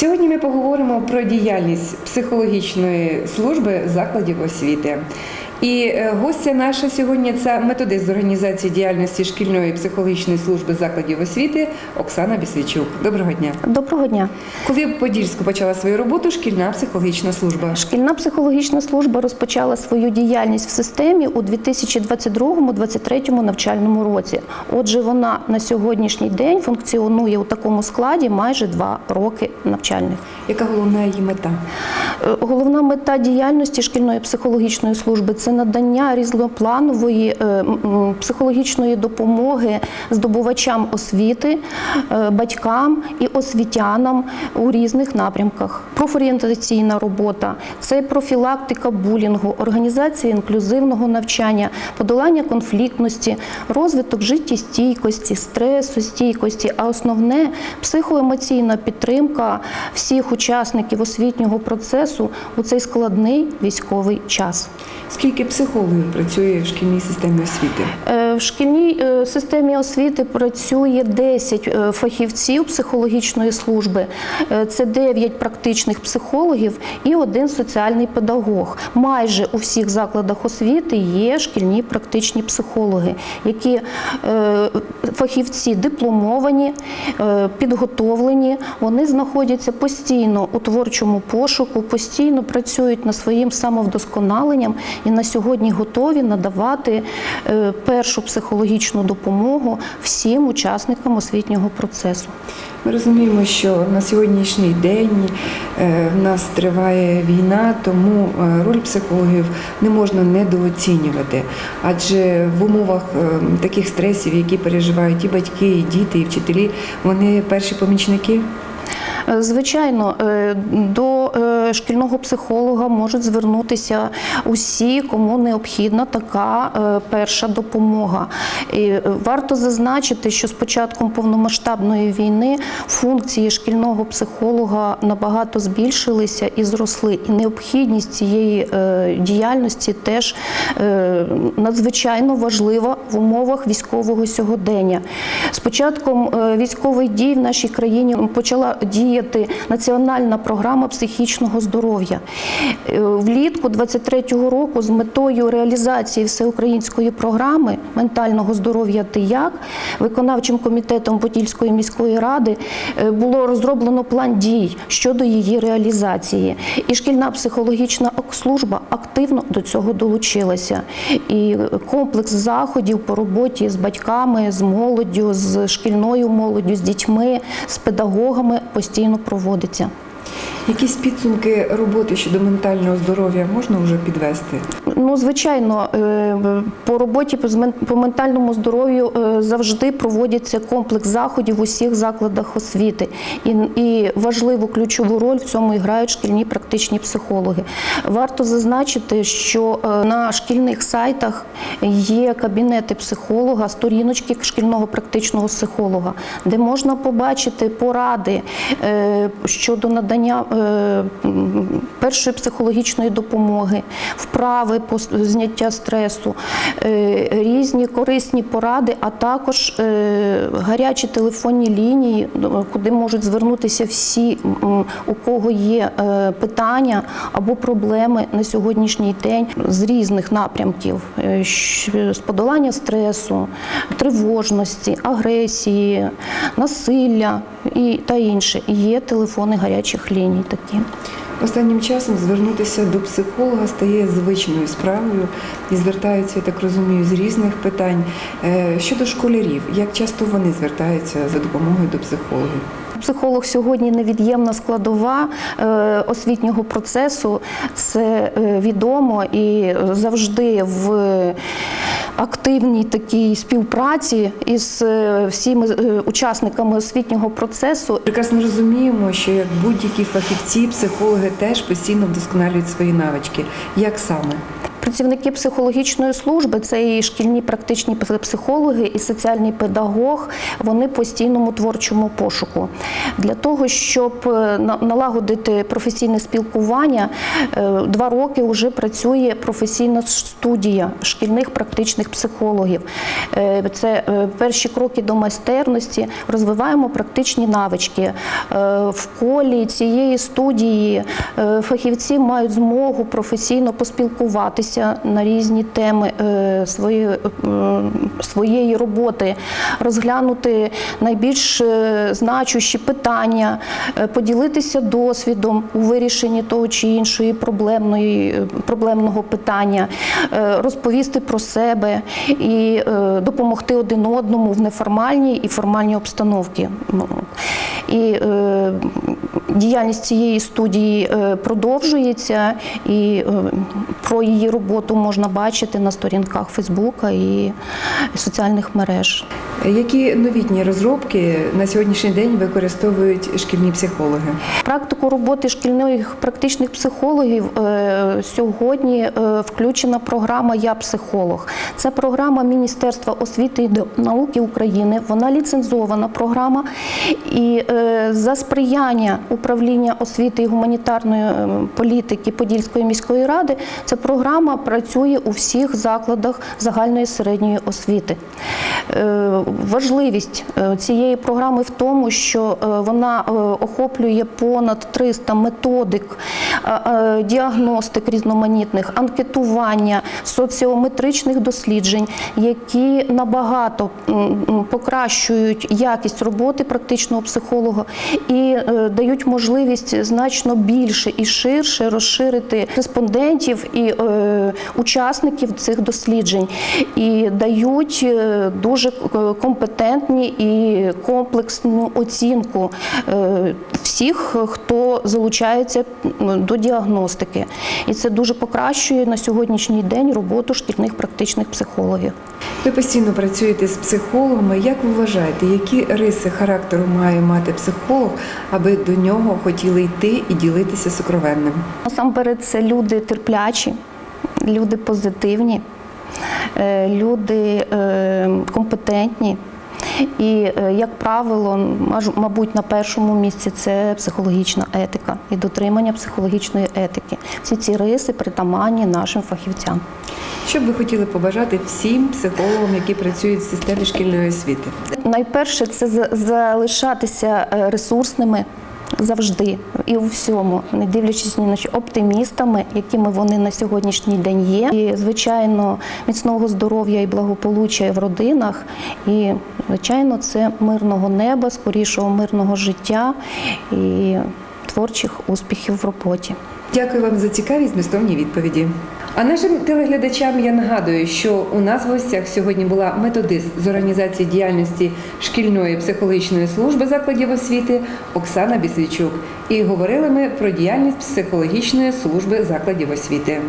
Сьогодні ми поговоримо про діяльність психологічної служби закладів освіти. І е, гостя наша сьогодні це методист з організації діяльності шкільної психологічної служби закладів освіти Оксана Бісвічук. Доброго дня. Доброго дня. Коли в Подільську почала свою роботу шкільна психологічна служба? Шкільна психологічна служба розпочала свою діяльність в системі у 2022-2023 навчальному році. Отже, вона на сьогоднішній день функціонує у такому складі майже два роки навчальних. Яка головна її мета? Е, Головна мета діяльності шкільної психологічної служби це надання різнопланової е, психологічної допомоги здобувачам освіти, е, батькам і освітянам у різних напрямках. Профорієнтаційна робота це профілактика булінгу, організація інклюзивного навчання, подолання конфліктності, розвиток життєстійкості, стресостійкості, а основне психоемоційна підтримка всіх учасників освітнього процесу у цей складний військовий час. Скільки психологів працює в шкільній системі освіти? Е, В шкільній е, системі освіти працює 10 е, фахівців психологічної служби. Це 9 практичних психологів і один соціальний педагог. Майже у всіх закладах освіти є шкільні практичні психологи, які фахівці дипломовані, е, підготовлені. Вони знаходяться постійно у творчому пошуку, постійно працюють над своїм самовдосконаленням і на сьогодні готові надавати е, першу психологічну допомогу всім учасникам освітнього процесу. Ми розуміємо, що на сьогоднішній день е, в нас триває війна, тому роль психологів не можна недооцінювати. Адже в умовах таких стресів, які переживають і батьки, і діти, і вчителі, вони перші помічники. Е, Звичайно, е, до шкільного психолога можуть звернутися усі, кому необхідна така е, перша допомога. І е, варто зазначити, що з початком повномасштабної війни функції шкільного психолога набагато збільшилися і зросли. І необхідність цієї е, діяльності теж надзвичайно важлива в умовах військового сьогодення. З початком військових дій в нашій країні почала діяти національна програма психічного здоров'я. Е, Влітку 23-го року з метою реалізації всеукраїнської програми ментального здоров'я «Ти як» виконавчим комітетом Подільської міської ради е, було розроблено план дій щодо її реалізації. І шкільна психологічна служба активно до цього долучилася. І комплекс заходів по роботі з батьками, з молоддю, з шкільною молоддю, з дітьми, з педагогами постійно проводиться. Якісь підсумки роботи щодо ментального здоров'я можна вже підвести? Ну, звичайно, е, по роботі по ментальному здоров'ю е, завжди проводиться комплекс заходів в усіх закладах освіти. І, важливу ключову роль в цьому грають шкільні практичні психологи. Варто зазначити, що е, на шкільних сайтах є кабінети психолога, сторіночки шкільного практичного психолога, де можна побачити поради щодо надання е, м, першої психологічної допомоги, вправи по зняття стресу, е, різні корисні поради, а також е, гарячі телефонні лінії, куди можуть звернутися всі, у кого є е, питання або проблеми на сьогоднішній день з різних напрямків: з подолання стресу, тривожності, агресії, насилля і та інше. Є телефони гарячих ліній такі. Останнім часом звернутися до психолога стає звичною справою і звертаються, я так розумію, з різних питань. Е, Щодо школярів, як часто вони звертаються за допомогою до психологів? Психолог сьогодні невід'ємна складова е, освітнього процесу. Це е, відомо і завжди в активній такій співпраці із е, всіми е, учасниками освітнього процесу. Прекрасно розуміємо, що як будь-які фахівці, психологи теж постійно вдосконалюють свої навички. Як саме? Працівники психологічної служби, це і шкільні практичні психологи, і соціальний педагог, вони в постійному творчому пошуку. Для того, щоб е, налагодити професійне спілкування, е, два роки вже працює професійна студія шкільних практичних психологів. Е, Це перші кроки до майстерності, розвиваємо практичні навички. В колі цієї студії фахівці мають змогу професійно поспілкуватися на різні теми е, своєї, е, своєї роботи, розглянути найбільш е, значущі питання, поділитися досвідом у вирішенні того чи іншої проблемної, проблемного питання, розповісти про себе і допомогти один одному в неформальній і формальній обстановці. І діяльність цієї студії продовжується, і про її роботу можна бачити на сторінках Фейсбука і соціальних мереж. Які новітні розробки на сьогоднішній день використовують шкільні психологи? Практику роботи шкільних практичних психологів е, сьогодні е, включена програма Я психолог. Це програма Міністерства освіти і науки України. Вона ліцензована програма. І е, за сприяння управління освіти і гуманітарної політики Подільської міської ради ця програма працює у всіх закладах загальної середньої освіти. Е, Важливість е, цієї програми в тому, що е, вона охоплює понад 300 методик, діагностик різноманітних, анкетування, соціометричних досліджень, які набагато покращують якість роботи практичного психолога і дають можливість значно більше і ширше розширити респондентів і учасників цих досліджень, і дають е, дуже е, компетентні і комплексну оцінку е, всіх, хто залучається до діагностики. І це дуже покращує на сьогоднішній день роботу шкільних практичних психологів. Ви постійно працюєте з психологами. Як ви вважаєте, які риси характеру має мати психолог, аби до нього хотіли йти і ділитися сокровенним? Насамперед, це люди терплячі, люди позитивні, е, люди е, компетентні. І, е, як правило, мабуть, на першому місці це психологічна етика і дотримання психологічної етики. Всі ці риси притаманні нашим фахівцям. Що б ви хотіли побажати всім психологам, які працюють в системі шкільної освіти? Найперше це за- залишатися ресурсними завжди і у всьому, не дивлячись ні на що оптимістами, якими вони на сьогоднішній день є. І звичайно, міцного здоров'я і благополуччя в родинах. І звичайно, це мирного неба, скорішого мирного життя і творчих успіхів в роботі. Дякую вам за цікаві змістовні відповіді. А нашим телеглядачам я нагадую, що у нас в гостях сьогодні була методист з організації діяльності шкільної психологічної служби закладів освіти Оксана Бісвічук. І говорили ми про діяльність психологічної служби закладів освіти.